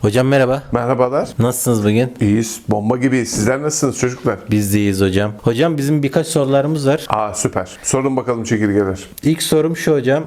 Hocam merhaba. Merhabalar. Nasılsınız bugün? İyiyiz. Bomba gibi. Sizler nasılsınız çocuklar? Biz de iyiyiz hocam. Hocam bizim birkaç sorularımız var. Aa süper. Sorun bakalım çekirgeler. İlk sorum şu hocam.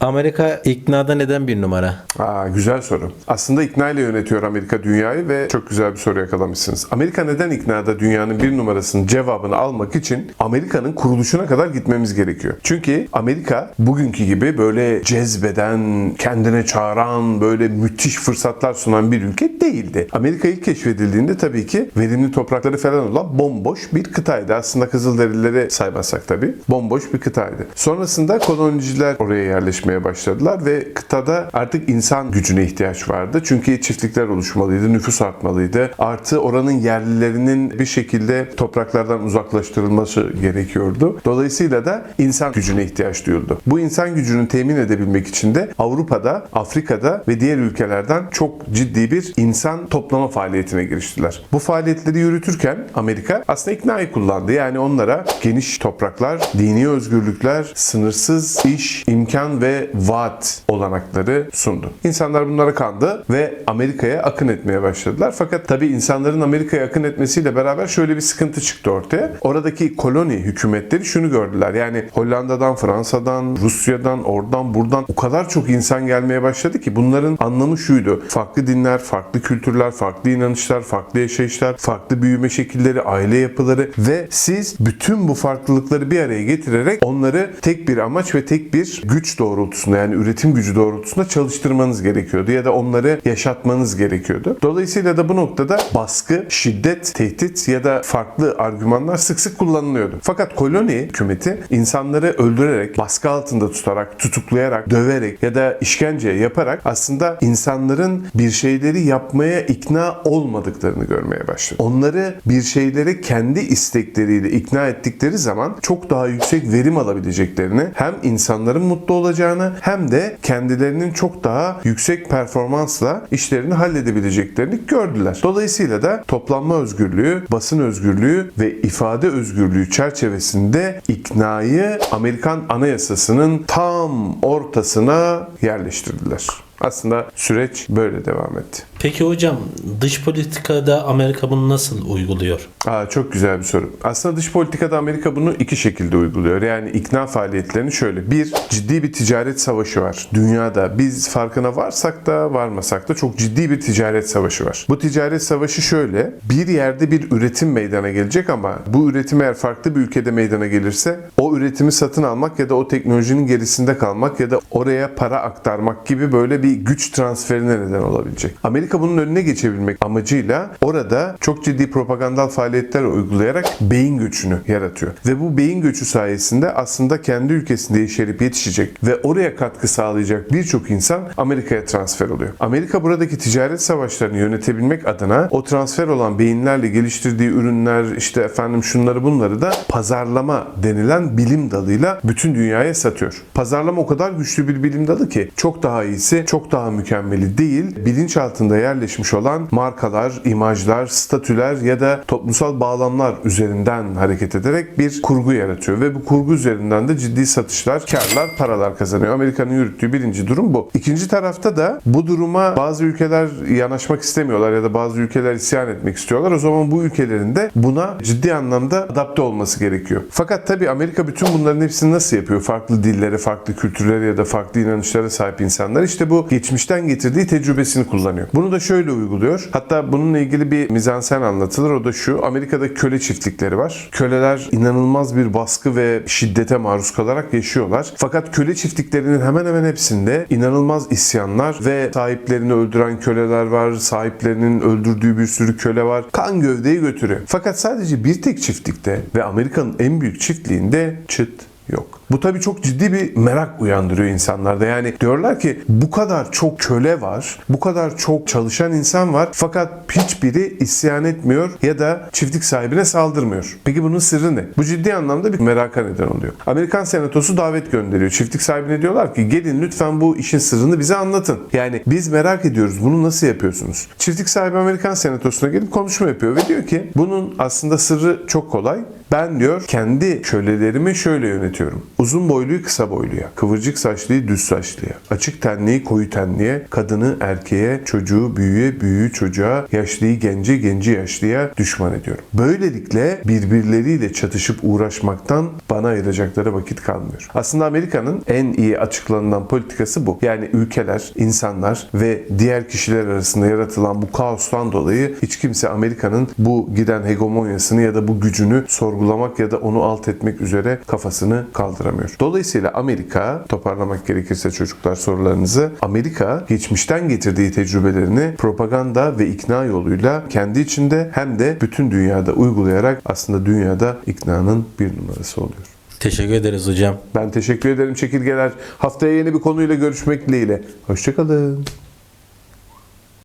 Amerika iknada neden bir numara? Aa güzel soru. Aslında ikna ile yönetiyor Amerika dünyayı ve çok güzel bir soru yakalamışsınız. Amerika neden iknada dünyanın bir numarasının cevabını almak için Amerika'nın kuruluşuna kadar gitmemiz gerekiyor. Çünkü Amerika bugünkü gibi böyle cezbeden, kendine çağıran, böyle müthiş fırsatlar sunan bir ülke değildi. Amerika ilk keşfedildiğinde tabii ki verimli toprakları falan olan bomboş bir kıtaydı. Aslında Kızılderilileri saymazsak tabii. Bomboş bir kıtaydı. Sonrasında koloniciler oraya yerleşmeye başladılar ve kıtada artık insan gücüne ihtiyaç vardı. Çünkü çiftlikler oluşmalıydı, nüfus artmalıydı. Artı oranın yerlilerinin bir şekilde topraklardan uzaklaştırılması gerekiyordu. Dolayısıyla da insan gücüne ihtiyaç duyuldu. Bu insan gücünü temin edebilmek için de Avrupa'da, Afrika'da ve diğer ülkelerden çok ciddi bir insan toplama faaliyetine giriştiler. Bu faaliyetleri yürütürken Amerika aslında iknayı kullandı. Yani onlara geniş topraklar, dini özgürlükler, sınırsız iş, imkan ve vaat olanakları sundu. İnsanlar bunlara kandı ve Amerika'ya akın etmeye başladılar. Fakat tabii insanların Amerika'ya akın etmesiyle beraber şöyle bir sıkıntı çıktı ortaya. Oradaki koloni hükümetleri şunu gördüler. Yani Hollanda'dan, Fransa'dan, Rusya'dan, oradan buradan o kadar çok insan gelmeye başladı ki bunların anlamı şuydu. Farklı dinler, farklı kültürler, farklı inanışlar, farklı yaşayışlar, farklı büyüme şekilleri, aile yapıları ve siz bütün bu farklılıkları bir araya getirerek onları tek bir amaç ve tek bir güç doğrultusunda yani üretim gücü doğrultusunda çalıştırmanız gerekiyordu ya da onları yaşatmanız gerekiyordu. Dolayısıyla da bu noktada baskı, şiddet, tehdit ya da farklı argümanlar sık sık kullanılıyordu. Fakat koloni hükümeti insanları öldürerek, baskı altında tutarak, tutuklayarak, döverek ya da işkence yaparak aslında insanların bir şeyleri yapmaya ikna olmadıklarını görmeye başladı. Onları bir şeylere kendi istekleriyle ikna ettikleri zaman çok daha yüksek verim alabileceklerini hem insanların mutlu olacağını hem de kendilerinin çok daha yüksek performansla işlerini halledebileceklerini gördüler. Dolayısıyla da toplanma özgürlüğü, basın özgürlüğü ve ifade özgürlüğü çerçevesinde iknayı Amerikan Anayasası'nın tam ortasına yerleştirdiler. Aslında süreç böyle devam etti. Peki hocam dış politikada Amerika bunu nasıl uyguluyor? Aa, çok güzel bir soru. Aslında dış politikada Amerika bunu iki şekilde uyguluyor. Yani ikna faaliyetlerini şöyle. Bir, ciddi bir ticaret savaşı var. Dünyada biz farkına varsak da varmasak da çok ciddi bir ticaret savaşı var. Bu ticaret savaşı şöyle. Bir yerde bir üretim meydana gelecek ama bu üretim eğer farklı bir ülkede meydana gelirse o üretimi satın almak ya da o teknolojinin gerisinde kalmak ya da oraya para aktarmak gibi böyle bir güç transferine neden olabilecek. Amerika bunun önüne geçebilmek amacıyla orada çok ciddi propagandal faaliyetler uygulayarak beyin göçünü yaratıyor. Ve bu beyin göçü sayesinde aslında kendi ülkesinde yeşerip yetişecek ve oraya katkı sağlayacak birçok insan Amerika'ya transfer oluyor. Amerika buradaki ticaret savaşlarını yönetebilmek adına o transfer olan beyinlerle geliştirdiği ürünler işte efendim şunları bunları da pazarlama denilen bilim dalıyla bütün dünyaya satıyor. Pazarlama o kadar güçlü bir bilim dalı ki çok daha iyisi, çok daha mükemmeli değil. Bilinç altında yerleşmiş olan markalar, imajlar, statüler ya da toplumsal bağlamlar üzerinden hareket ederek bir kurgu yaratıyor ve bu kurgu üzerinden de ciddi satışlar, karlar, paralar kazanıyor. Amerika'nın yürüttüğü birinci durum bu. İkinci tarafta da bu duruma bazı ülkeler yanaşmak istemiyorlar ya da bazı ülkeler isyan etmek istiyorlar. O zaman bu ülkelerin de buna ciddi anlamda adapte olması gerekiyor. Fakat tabii Amerika bütün bunların hepsini nasıl yapıyor? Farklı dillere, farklı kültürlere ya da farklı inanışlara sahip insanlar işte bu geçmişten getirdiği tecrübesini kullanıyor. Bunu da şöyle uyguluyor. Hatta bununla ilgili bir mizansen anlatılır. O da şu. Amerika'da köle çiftlikleri var. Köleler inanılmaz bir baskı ve şiddete maruz kalarak yaşıyorlar. Fakat köle çiftliklerinin hemen hemen hepsinde inanılmaz isyanlar ve sahiplerini öldüren köleler var. Sahiplerinin öldürdüğü bir sürü köle var. Kan gövdeyi götürüyor. Fakat sadece bir tek çiftlikte ve Amerika'nın en büyük çiftliğinde çıt yok. Bu tabii çok ciddi bir merak uyandırıyor insanlarda. Yani diyorlar ki bu kadar çok köle var, bu kadar çok çalışan insan var fakat hiçbiri isyan etmiyor ya da çiftlik sahibine saldırmıyor. Peki bunun sırrı ne? Bu ciddi anlamda bir meraka neden oluyor. Amerikan Senatosu davet gönderiyor. Çiftlik sahibine diyorlar ki gelin lütfen bu işin sırrını bize anlatın. Yani biz merak ediyoruz bunu nasıl yapıyorsunuz? Çiftlik sahibi Amerikan Senatosu'na gelip konuşma yapıyor ve diyor ki bunun aslında sırrı çok kolay. Ben diyor kendi kölelerimi şöyle yönetiyorum. Uzun boyluyu kısa boyluya, kıvırcık saçlıyı düz saçlıya, açık tenliyi koyu tenliye, kadını erkeğe, çocuğu büyüğe, büyüğü çocuğa, yaşlıyı gence, genci yaşlıya düşman ediyorum. Böylelikle birbirleriyle çatışıp uğraşmaktan bana ayıracakları vakit kalmıyor. Aslında Amerika'nın en iyi açıklanılan politikası bu. Yani ülkeler, insanlar ve diğer kişiler arasında yaratılan bu kaostan dolayı hiç kimse Amerika'nın bu giden hegemonyasını ya da bu gücünü sorgulamak ya da onu alt etmek üzere kafasını kaldıramıyor. Dolayısıyla Amerika, toparlamak gerekirse çocuklar sorularınızı, Amerika geçmişten getirdiği tecrübelerini propaganda ve ikna yoluyla kendi içinde hem de bütün dünyada uygulayarak aslında dünyada iknanın bir numarası oluyor. Teşekkür ederiz hocam. Ben teşekkür ederim çekirgeler. Haftaya yeni bir konuyla görüşmek dileğiyle. Hoşçakalın.